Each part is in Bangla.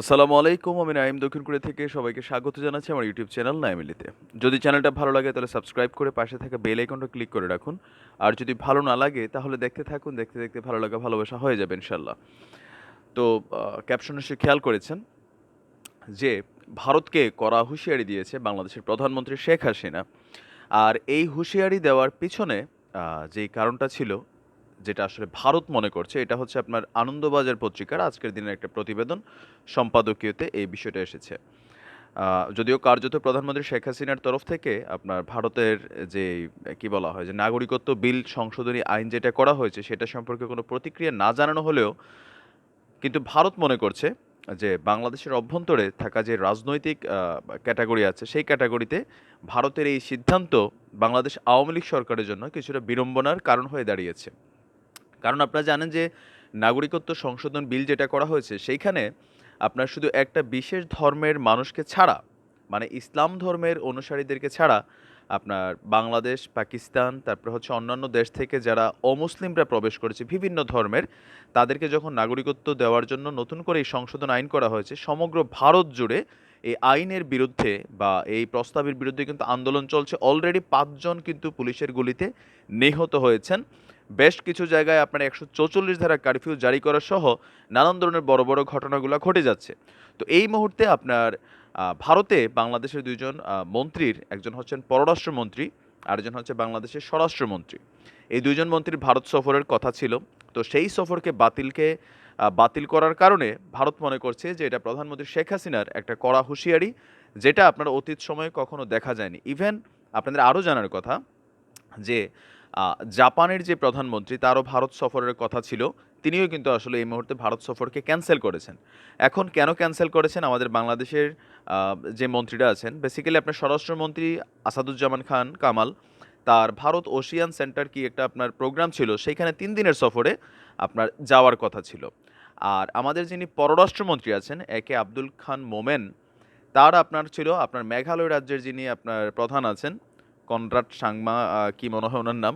আসসালামু আলাইকুম, আমি নাইম দক্ষিণ কোরিয়া থেকে সবাইকে স্বাগত জানাচ্ছি আমার ইউটিউব চ্যানেল নাইমিলিতে যদি চ্যানেলটা ভালো লাগে তাহলে সাবস্ক্রাইব করে পাশে থাকা বেল আইকনটা ক্লিক করে রাখুন। আর যদি ভালো না লাগে তাহলে দেখতে থাকুন, দেখতে দেখতে ভালো লাগা, ভালোবাসা হয়ে যাবে ইনশাল্লাহ তো ক্যাপশনে সে খেয়াল করেছেন যে ভারতকে কড়া হুঁশিয়ারি দিয়েছে বাংলাদেশের প্রধানমন্ত্রী শেখ হাসিনা। আর এই হুঁশিয়ারি দেওয়ার পিছনে যেই কারণটা ছিল যেটা আসলে ভারত মনে করছে, এটা হচ্ছে আপনার আনন্দবাজার পত্রিকার আজকের দিনের একটা প্রতিবেদন। সম্পাদকীয়তে এই বিষয়টা এসেছে। যদিও কার্যত প্রধানমন্ত্রী শেখ হাসিনার তরফ থেকে আপনার ভারতের যে, কি বলা হয়, যে নাগরিকত্ব বিল সংশোধনী আইন যেটা করা হয়েছে, সেটা সম্পর্কে কোনো প্রতিক্রিয়া না জানানো হলেও কিন্তু ভারত মনে করছে যে, বাংলাদেশের অভ্যন্তরে থাকা যে রাজনৈতিক ক্যাটাগরি আছে, সেই ক্যাটাগরিতে ভারতের এই সিদ্ধান্ত বাংলাদেশ আওয়ামী লীগ সরকারের জন্য কিছুটা বিড়ম্বনার কারণ হয়ে দাঁড়িয়েছে। কারণ আপনারা জানেন যে নাগরিকত্ব সংশোধন বিল যেটা করা হয়েছে, সেইখানে আপনার শুধু একটা বিশেষ ধর্মের মানুষকে ছাড়া মানে ইসলাম ধর্মের অনুসারীদেরকে ছাড়া আপনার বাংলাদেশ, পাকিস্তান, তারপর হচ্ছে অন্যান্য দেশ থেকে যারা অমুসলিমরা প্রবেশ করেছে বিভিন্ন ধর্মের, তাদেরকে যখন নাগরিকত্ব দেওয়ার জন্য নতুন করে এই সংশোধন আইন করা হয়েছে, সমগ্র ভারত জুড়ে এই আইনের বিরুদ্ধে বা এই প্রস্তাবের বিরুদ্ধে কিন্তু আন্দোলন চলছে। অলরেডি পাঁচজন কিন্তু পুলিশের গুলিতে নিহত হয়েছেন। বেশ কিছু জায়গায় আপনার একশো চৌচল্লিশ ধারা কারফিউ জারি করা সহ নানান ধরনের বড় বড় ঘটনাগুলো ঘটে যাচ্ছে। তো এই মুহূর্তে আপনার ভারতে বাংলাদেশের দুইজন মন্ত্রীর, একজন হচ্ছেন পররাষ্ট্রমন্ত্রী, আরেকজন হচ্ছে বাংলাদেশের স্বরাষ্ট্রমন্ত্রী। এই দুইজন মন্ত্রীর ভারত সফরের কথা ছিল। তো সেই সফরকে বাতিলকে বাতিল করার কারণে ভারত মনে করছে যে এটা প্রধানমন্ত্রী শেখ হাসিনার একটা কড়া হুঁশিয়ারি, যেটা আপনার অতীত সময়ে কখনো দেখা যায়নি। ইভেন আপনাদের আরও জানার কথা যে জাপানের যে প্রধানমন্ত্রী, তারও ভারত সফরের কথা ছিল। তিনিও কিন্তু আসলে এই মুহূর্তে ভারত সফরকে ক্যান্সেল করেছেন। এখন কেন ক্যান্সেল করেছেন? আমাদের বাংলাদেশের যে মন্ত্রীরা আছেন বেসিক্যালি আপনার স্বরাষ্ট্রমন্ত্রী আসাদুজ্জামান খান কামাল, তার ভারত ওশিয়ান সেন্টার কি একটা আপনার প্রোগ্রাম ছিল, সেইখানে তিন দিনের সফরে আপনার যাওয়ার কথা ছিল। আর আমাদের যিনি পররাষ্ট্রমন্ত্রী আছেন একে আব্দুল খান মোমেন, তার আপনার ছিল, আপনার মেঘালয় রাজ্যের যিনি আপনার প্রধান আছেন কনরাড সাংমা কি মনে হয় ওনার নাম?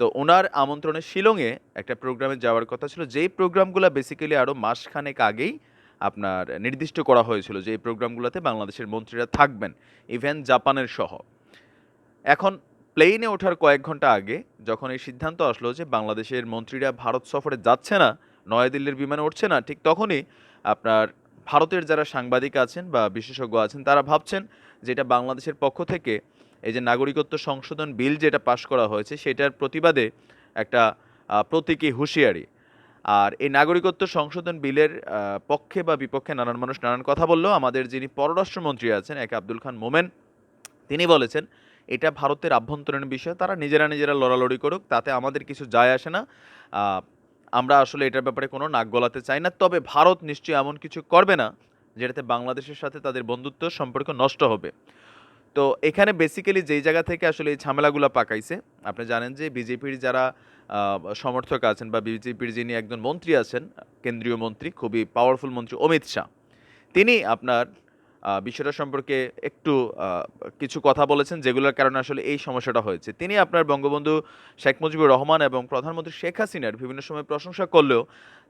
তো ওনার আমন্ত্রণে শিলংয়ে একটা প্রোগ্রামে যাওয়ার কথা ছিল। যেই প্রোগ্রামগুলো বেসিক্যালি আরও মাসখানেক আগেই আপনার নির্দিষ্ট করা হয়েছিল যে এই প্রোগ্রামগুলোতে বাংলাদেশের মন্ত্রীরা থাকবেন ইভেন জাপানের সহ। এখন প্লেনে ওঠার কয়েক ঘণ্টা আগে যখন এই সিদ্ধান্ত আসলো যে বাংলাদেশের মন্ত্রীরা ভারত সফরে যাচ্ছে না, নয়াদিল্লির বিমানে উঠছে না, ঠিক তখনই আপনার ভারতের যারা সাংবাদিক আছেন বা বিশেষজ্ঞ আছেন, তারা ভাবছেন যে এটা বাংলাদেশের পক্ষ থেকে এই যে নাগরিকত্ব সংশোধন বিল যেটা পাশ করা হয়েছে, সেটার প্রতিবাদে একটা প্রতীকী হুঁশিয়ারি। আর এই নাগরিকত্ব সংশোধন বিলের পক্ষে বা বিপক্ষে নানান মানুষ নানান কথা বললেও আমাদের যিনি পররাষ্ট্রমন্ত্রী আছেন, এক আব্দুল খান মোমেন, তিনি বলেছেন, এটা ভারতের আভ্যন্তরীণ বিষয়, তারা নিজেরা নিজেরা লড়ালড়ি করুক, তাতে আমাদের কিছু যায় আসে না। আমরা আসলে এটার ব্যাপারে কোনো নাক গলাতে চাই না, তবে ভারত নিশ্চয়ই এমন কিছু করবে না, যেটাতে বাংলাদেশের সাথে তাদের বন্ধুত্ব, সম্পর্ক নষ্ট হবে। তো এখানে বেসিক্যালি যেই জায়গা থেকে আসলে এই ঝামেলাগুলো পাকাইছে, আপনি জানেন যে বিজেপির যারা সমর্থক আছেন বা বিজেপির যিনি একজন মন্ত্রী আছেন, কেন্দ্রীয় মন্ত্রী, খুবই পাওয়ারফুল মন্ত্রী অমিত শাহ, তিনি আপনার বিষয়টা সম্পর্কে একটু কিছু কথা বলেছেন যেগুলোর কারণে আসলে এই সমস্যাটা হয়েছে। তিনি আপনার বঙ্গবন্ধু শেখ মুজিবুর রহমান এবং প্রধানমন্ত্রী শেখ হাসিনার বিভিন্ন সময় প্রশংসা করলেও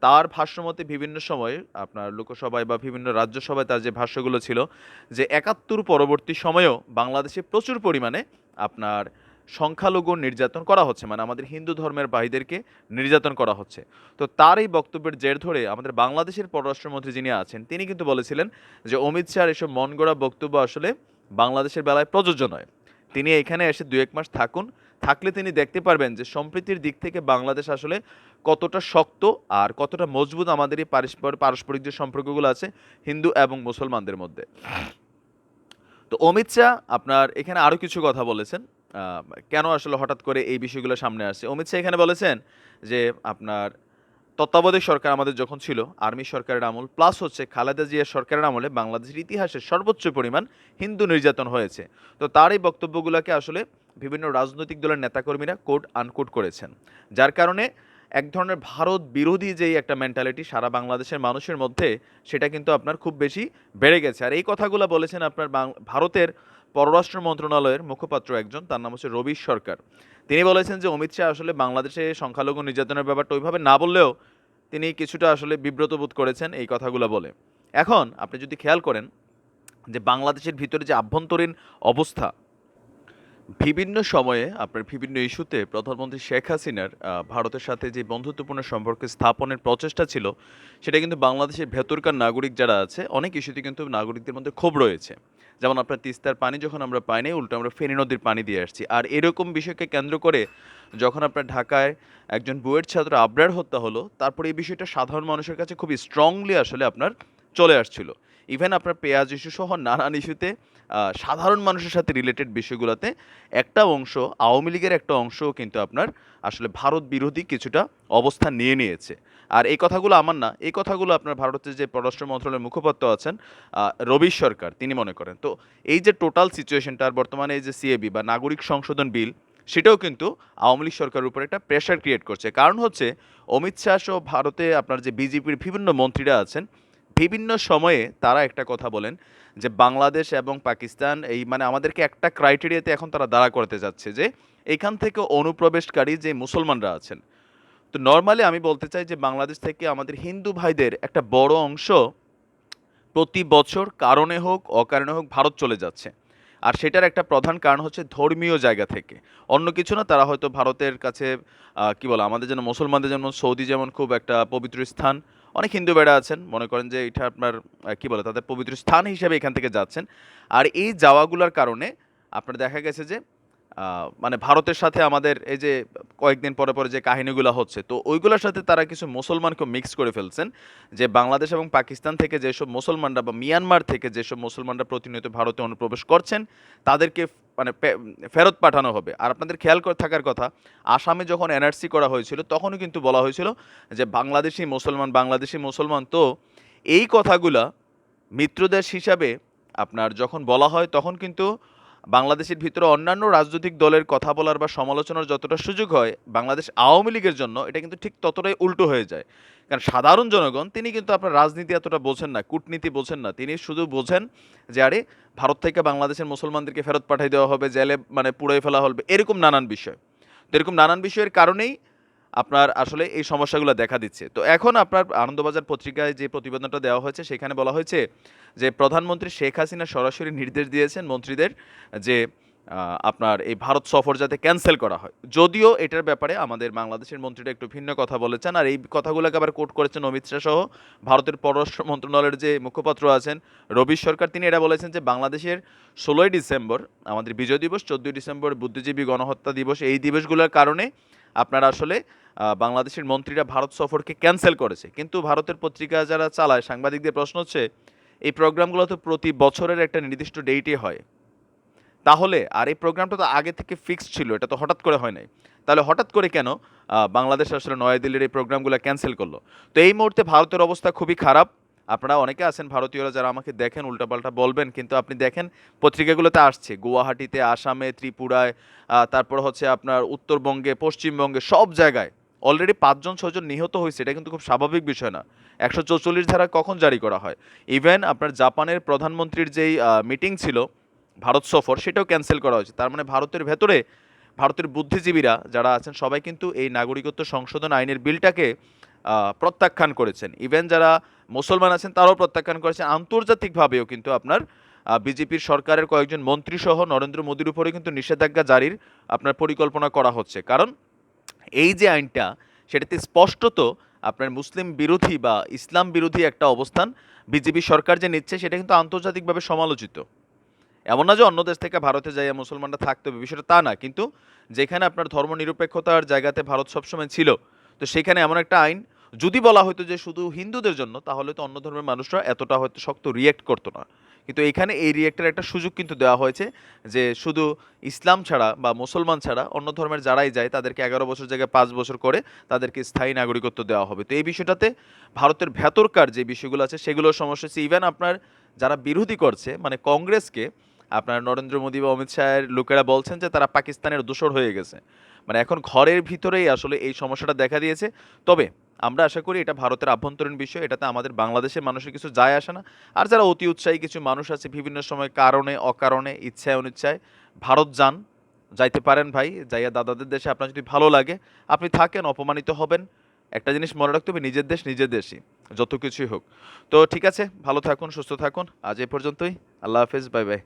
তার ভাষ্যমতে বিভিন্ন সময় আপনার লোকসভায় বা বিভিন্ন রাজ্যসভায় তার যে ভাষ্যগুলো ছিল যে একাত্তর পরবর্তী সময়েও বাংলাদেশে প্রচুর পরিমাণে আপনার সংখ্যালঘু নির্যাতন করা হচ্ছে মানে আমাদের হিন্দু ধর্মের ভাইদেরকে নির্যাতন করা হচ্ছে। তো তার এই বক্তব্যের জের ধরে আমাদের বাংলাদেশের পররাষ্ট্রমন্ত্রী যিনি আছেন, তিনি কিন্তু বলেছিলেন যে অমিত শাহর এসব মন গড়া বক্তব্য আসলে বাংলাদেশের বেলায় প্রযোজ্য নয়। তিনি এখানে এসে দু এক মাস থাকুন, থাকলে তিনি দেখতে পারবেন যে সম্প্রীতির দিক থেকে বাংলাদেশ আসলে কতটা শক্ত আর কতটা মজবুত আমাদের এই পারস্পর- পারস্পরিক যে সম্পর্কগুলো আছে হিন্দু এবং মুসলমানদের মধ্যে। তো অমিত শাহ, আপনার এখানে আরও কিছু কথা বলেছেন। কেন আসলে হঠাৎ করে এই বিষয়গুলো সামনে আসছে? অমিত শাহ এখানে বলেছেন যে আপনার তত্ত্বাবধায়ক সরকার আমাদের যখন ছিল, আর্মি সরকারের আমল প্লাস হচ্ছে খালেদা জিয়ার সরকারের আমলে বাংলাদেশের ইতিহাসে সর্বোচ্চ পরিমাণ হিন্দু নির্যাতন হয়েছে। তো তার এই বক্তব্যগুলোকে আসলে বিভিন্ন রাজনৈতিক দলের নেতাকর্মীরা কোড আনকোড করেছেন। যার কারণে এক ধরনের ভারত বিরোধী যেই একটা মেন্টালিটি সারা বাংলাদেশের মানুষের মধ্যে, সেটা কিন্তু আপনার খুব বেশি বেড়ে গেছে। আর এই কথাগুলো বলেছেন আপনার ভারতের পররাষ্ট্র মন্ত্রণালয়ের মুখপাত্র একজন, তার নাম হচ্ছে রবি সরকার। তিনি বলেছেন যে অমিত শাহ আসলে বাংলাদেশে সংখ্যালঘু নির্যাতনের ব্যাপারটা ওইভাবে না বললেও তিনি কিছুটা আসলে বিব্রত বোধ করেছেন এই কথাগুলো বলে। এখন আপনি যদি খেয়াল করেন যে বাংলাদেশের ভিতরে যে আভ্যন্তরীণ অবস্থা বিভিন্ন সময়ে আপনার বিভিন্ন ইস্যুতে প্রধানমন্ত্রী শেখ হাসিনার ভারতের সাথে যে বন্ধুত্বপূর্ণ সম্পর্ক স্থাপনের প্রচেষ্টা ছিল, সেটা কিন্তু বাংলাদেশের ভেতরকার নাগরিক যারা আছে, অনেক ইস্যুতে কিন্তু নাগরিকদের মধ্যে ক্ষোভ রয়েছে। যেমন আপনার তিস্তার পানি যখন আমরা পাই নাই, উল্টো আমরা ফেনী নদীর পানি দিয়ে আসছি। আর এরকম বিষয়কে কেন্দ্র করে যখন আপনার ঢাকায় একজন বুয়েট ছাত্র আবরার হত্যা হলো, তারপরে এই বিষয়টা সাধারণ মানুষের কাছে খুবই স্ট্রংলি আসলে আপনার চলে আসছিল। ইভেন আপনার পেঁয়াজ ইস্যু সহ নানান ইস্যুতে সাধারণ মানুষের সাথে রিলেটেড বিষয়গুলোতে একটা অংশ, আওয়ামী লীগের একটা অংশও কিন্তু আপনার আসলে ভারত বিরোধী কিছুটা অবস্থান নিয়ে নিয়েছে। আর এই কথাগুলো আমার না, এই কথাগুলো আপনার ভারতের যে পররাষ্ট্র মন্ত্রণালয়ের মুখপাত্র আছেন রবি সরকার, তিনি মনে করেন। তো এই যে টোটাল সিচুয়েশনটা আর বর্তমানে এই যে সিএবি বা নাগরিক সংশোধন বিল, সেটাও কিন্তু আওয়ামী লীগ সরকারের উপর একটা প্রেশার ক্রিয়েট করছে। কারণ হচ্ছে, অমিত শাহ সহ ভারতে আপনার যে বিজেপির বিভিন্ন মন্ত্রীরা আছেন বিভিন্ন সময়ে তারা একটা কথা বলেন যে বাংলাদেশ এবং পাকিস্তান এই মানে আমাদেরকে একটা ক্রাইটেরিয়াতে এখন তারা দাঁড়া করতে যাচ্ছে যে এখান থেকে অনুপ্রবেশকারী যে মুসলমানরা আছেন। তো নর্মালি আমি বলতে চাই যে বাংলাদেশ থেকে আমাদের হিন্দু ভাইদের একটা বড় অংশ প্রতি বছর কারণে হোক, অকারণে হোক ভারত চলে যাচ্ছে। আর সেটার একটা প্রধান কারণ হচ্ছে ধর্মীয় জায়গা থেকে। অন্য কিছু না, তারা হয়তো ভারতের কাছে কি বলে, আমাদের যেন মুসলমানদের যেমন সৌদি যেমন খুব একটা পবিত্র স্থান অনেক হিন্দু বেড়া আছেন, মনে করেন যে এটা আপনার কি বলে, তাদের পবিত্র স্থান হিসেবে এখান থেকে যাচ্ছেন। আর এই যাওয়াগুলোর কারণে আপনার দেখা গেছে যে মানে ভারতের সাথে আমাদের এই যে কয়েকদিন পরে পরে যে কাহিনীগুলো হচ্ছে, তো ওইগুলোর সাথে তারা কিছু মুসলমানকে মিক্স করে ফেলছেন, যে বাংলাদেশ এবং পাকিস্তান থেকে যেসব মুসলমানরা বা মিয়ানমার থেকে যেসব মুসলমানরা প্রতিনিয়ত ভারতে অনুপ্রবেশ করছেন, তাদেরকে মানে ফেরত পাঠানো হবে। আর আপনাদের খেয়াল করে থাকার কথা, আসামে যখন এনআরসি করা হয়েছিল, তখনও কিন্তু বলা হয়েছিল যে বাংলাদেশি মুসলমান বাংলাদেশি মুসলমান, তো এই কথাগুলা মিত্রদেশ হিসাবে আপনার যখন বলা হয়, তখন কিন্তু বাংলাদেশের ভিতরে অন্যান্য রাজনৈতিক দলের কথা বলার বা সমালোচনার যতটা সুযোগ হয় বাংলাদেশ আওয়ামী লীগের জন্য, এটা কিন্তু ঠিক ততটাই উল্টো হয়ে যায়। কারণ সাধারণ জনগণ, তিনি কিন্তু আপনার রাজনীতি এতটা বোঝেন না, কূটনীতি বোঝেন না। তিনি শুধু বোঝেন যে, আরে, ভারত থেকে বাংলাদেশের মুসলমানদেরকে ফেরত পাঠিয়ে দেওয়া হবে, জেলে মানে পুড়ে ফেলা হবে, এরকম নানান বিষয়। তো এরকম নানান বিষয়ের কারণেই আপনার আসলে এই সমস্যাগুলো দেখা দিচ্ছে। তো এখন আপনার আনন্দবাজার পত্রিকায় যে প্রতিবেদনটা দেওয়া হয়েছে, সেখানে বলা হয়েছে যে প্রধানমন্ত্রী শেখ হাসিনা সরাসরি নির্দেশ দিয়েছেন মন্ত্রীদের যে আপনার এই ভারত সফর যাতে ক্যান্সেল করা হয়। যদিও এটার ব্যাপারে আমাদের বাংলাদেশের মন্ত্রীরা একটু ভিন্ন কথা বলেছেন, আর এই কথাগুলোকে আবার কোট করেছেন অমিত শাহ সহ ভারতের পররাষ্ট্র মন্ত্রণালয়ের যে মুখপাত্র আছেন রবি সরকার, তিনি এটা বলেছেন যে বাংলাদেশের ষোলোই ডিসেম্বর আমাদের বিজয় দিবস, চোদ্দই ডিসেম্বর বুদ্ধিজীবী গণহত্যা দিবস, এই দিবসগুলোর কারণে আপনারা আসলে বাংলাদেশের মন্ত্রীরা ভারত সফরকে ক্যান্সেল করেছে। কিন্তু ভারতের পত্রিকা যারা চালায়, সাংবাদিকদের প্রশ্ন হচ্ছে, এই প্রোগ্রামগুলো তো প্রতি বছরের একটা নির্দিষ্ট ডেটে হয়। তাহলে, আর এই প্রোগ্রামটা তো আগে থেকে ফিক্সড ছিল, এটা তো হঠাৎ করে হয় নাই। তাহলে হঠাৎ করে কেন বাংলাদেশ আসলে নয়াদিল্লির এই প্রোগ্রামগুলো ক্যান্সেল করল? তো এই মুহূর্তে ভারতের অবস্থা খুবই খারাপ। আপনারা অনেকে আছেন ভারতীয়রা যারা আমাকে দেখেন, উল্টাপাল্টা বলবেন, কিন্তু আপনি দেখেন পত্রিকাগুলোতে আসছে। গুয়াহাটিতে, আসামে, ত্রিপুরায় তারপর হচ্ছে আপনার উত্তরবঙ্গে, পশ্চিমবঙ্গে, সব জায়গায় অলরেডি পাঁচজন ছজন নিহত হয়েছে। এটা কিন্তু খুব স্বাভাবিক বিষয় না। একশো চৌচল্লিশ ধারা কখন জারি করা হয়? ইভেন আপনার জাপানের প্রধানমন্ত্রীর যেই মিটিং ছিল, ভারত সফর, সেটাও ক্যান্সেল করা হয়েছে। তার মানে ভারতের ভেতরে, ভারতের বুদ্ধিজীবীরা যারা আছেন, সবাই কিন্তু এই নাগরিকত্ব সংশোধন আইনের বিলটাকে প্রত্যাখ্যান করেছেন। ইভেন যারা মুসলমান আছেন, তারাও প্রত্যাখ্যান করেছেন। আন্তর্জাতিকভাবেও কিন্তু আপনার বিজেপির সরকারের কয়েকজন মন্ত্রী সহ নরেন্দ্র মোদীর উপরে কিন্তু নিষেধাজ্ঞা জারির আপনার পরিকল্পনা করা হচ্ছে। কারণ এই যে আইনটা, সেটাতে স্পষ্টত আপনার মুসলিম বিরোধী বা ইসলাম বিরোধী একটা অবস্থান বিজেপি সরকার যে নিচ্ছে, সেটা কিন্তু আন্তর্জাতিকভাবে সমালোচিত। এমন না যে অন্য দেশ থেকে ভারতে যাইয়া মুসলমানরা থাকতে হবে, বিষয়টা তা না। কিন্তু যেখানে আপনার ধর্মনিরপেক্ষতার জায়গাতে ভারত সবসময় ছিল তো সেখানে এমন একটা আইন, যদি বলা হতো যে শুধু হিন্দুদের জন্য, তাহলে তো অন্য ধর্মের মানুষরা এতটা হয়তো শক্ত রিয়েক্ট করতো না। কিন্তু এখানে এই রিয়েক্টের একটা সুযোগ কিন্তু দেওয়া হয়েছে যে শুধু ইসলাম ছাড়া বা মুসলমান ছাড়া অন্য ধর্মের যারাই যায়, তাদেরকে এগারো বছর জায়গায় পাঁচ বছর করে তাদেরকে স্থায়ী নাগরিকত্ব দেওয়া হবে। তো এই বিষয়টাতে ভারতের ভেতরকার যে বিষয়গুলো আছে, সেগুলোর সমস্যা হচ্ছে ইভেন আপনার যারা বিরোধী করছে মানে কংগ্রেসকে, আপনার নরেন্দ্র মোদী বা অমিত শাহের লোকেরা বলছেন যে তারা পাকিস্তানের দোসর হয়ে গেছে। মানে এখন ঘরের ভিতরেই আসলে এই সমস্যাটা দেখা দিয়েছে। তবে আমরা আশা করি এটা ভারতের আভ্যন্তরীণ বিষয়, এটাতে আমাদের বাংলাদেশের মানুষের কিছু যায় আসে না। আর যারা অতি উৎসাহী কিছু মানুষ আছে, বিভিন্ন সময় কারণে, অকারণে, ইচ্ছায়, অনিচ্ছায়, ভারত যান, যাইতে পারেন ভাই, যাইয়া দাদাদের দেশে আপনার যদি ভালো লাগে, আপনি থাকেন, অপমানিত হবেন। একটা জিনিস মনে রাখতে হবে, নিজের দেশ নিজের দেশই, যত কিছুই হোক। তো ঠিক আছে, ভালো থাকুন, সুস্থ থাকুন। আজ এ পর্যন্তই। আল্লাহ হাফেজ, বাই বাই।